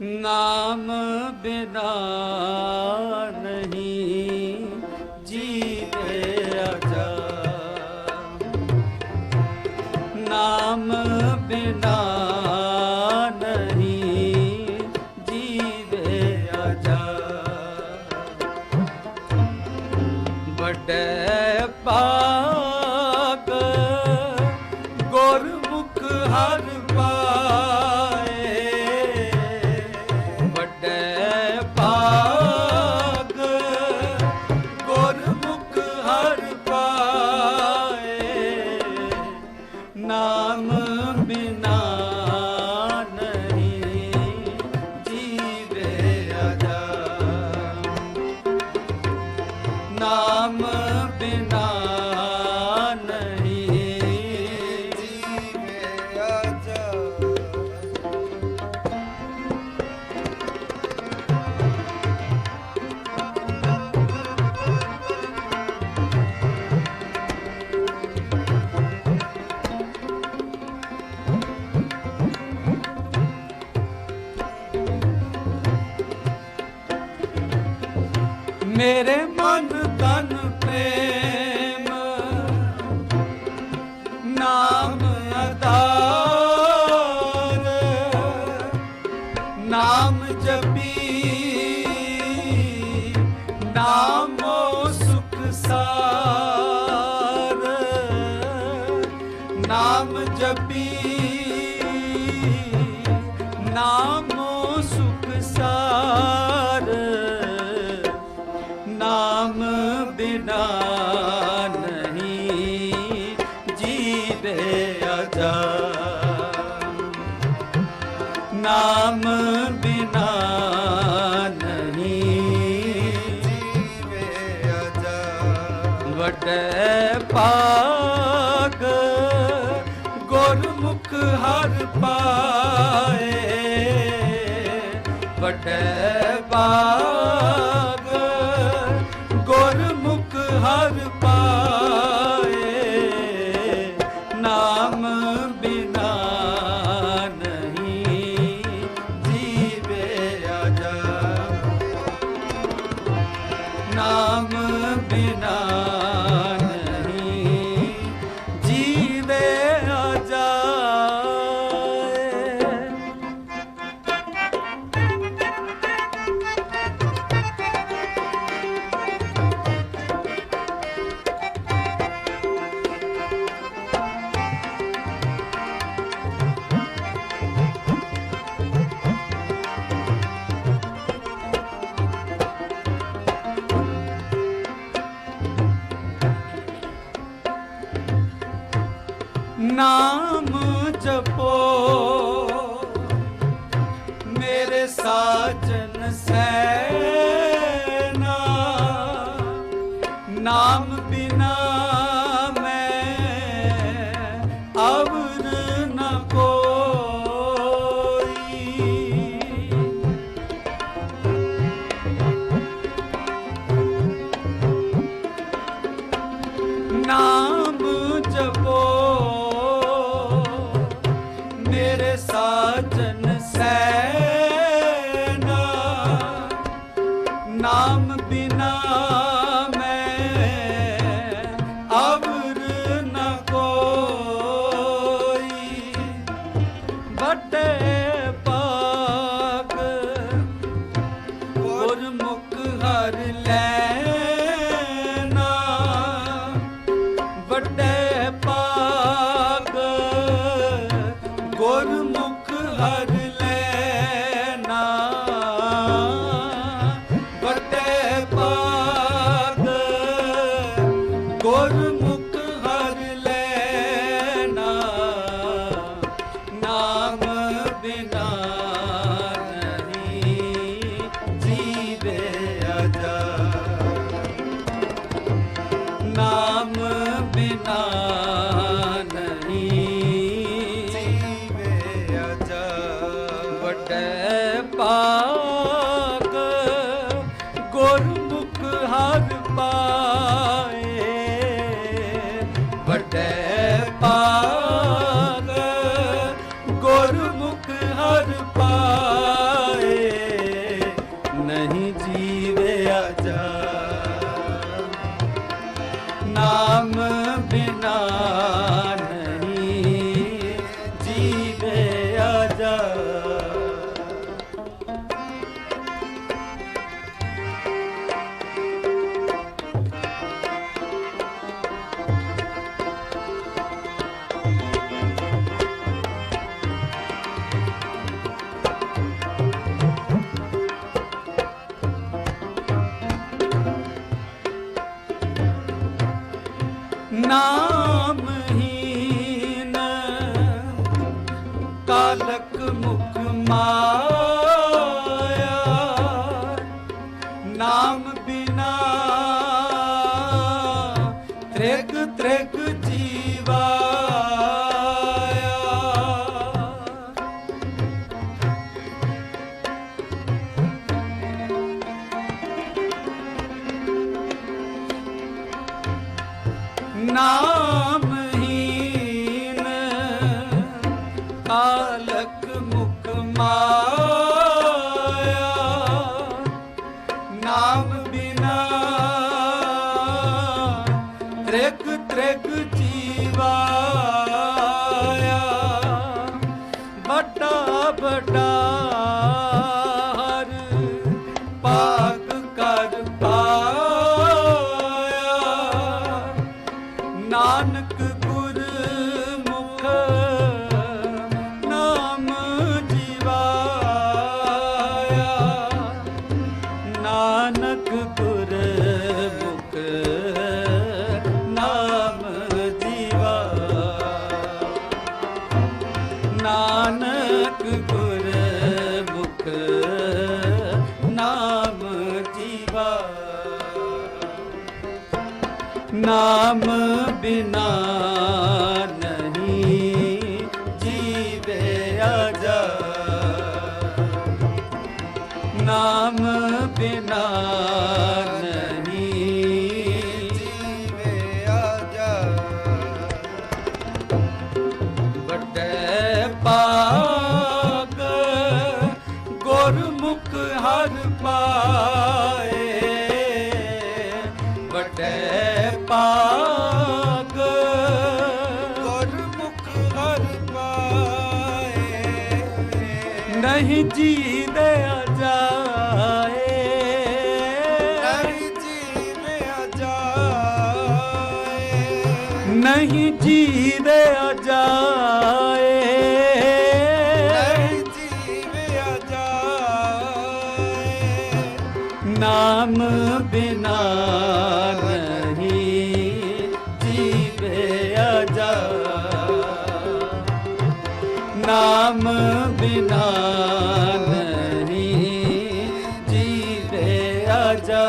ਨਾਮ ਬਿਨਾ ਮੇਰੇ ਮਨ ਤਨ ਪ੍ਰੇਮ। ਨਾਮ ਅਦਾਰ ਨਾਮ ਜਪੀ। ਨਾਮੋ ਸੁਖ ਸਾ ਨਾਮ ਬਿਨਾ ਨਹੀਂ ਜੀਵੇ ਅਜਾ ਵਟੇ ਪਾਗ ਗੁਰਮੁਖ ਹਰ ਪਾਏ। ਵਟੇ the sadness. ਨਾਮ ਬਿਨਾ ਨਾਮ ਹੀਨ ਕਾਲਕ ਮੁਖ ਮਾਇਆ ਨਾਮ ਬਿਨਾ ਤ੍ਰਿਗ ਤ੍ਰਿਗ ਜੀਵਾ ਨਾਨਕ ਗੁਰ ਮੁਖ ਨਾਮ ਜੀਵਾ। ਨਾਮ ਬਿਨਾ ਨਹੀਂ ਜੀਵੇ ਜਾ ਨਾਮ ਬਿਨਾ ਹਰ ਪਾਏ। ਵੱਡੇ ਪਾਗ ਗੁਰਮੁਖ ਹਰ ਪਾਏ। ਨਹੀਂ ਜੀਦੇ ਜਾਏ ਨਹੀਂ ਜੀਵੇ ਆਜਾਏ ਨਹੀਂ ਜੀਦੇ ਜਾਏ ਨਾਮ ਬਿਨਾ ਨਹੀਂ ਜੀਵੇ ਜਾ ਨਾਮ ਬਿਨਾ ਨਹੀਂ ਜੀਵੇ ਜਾ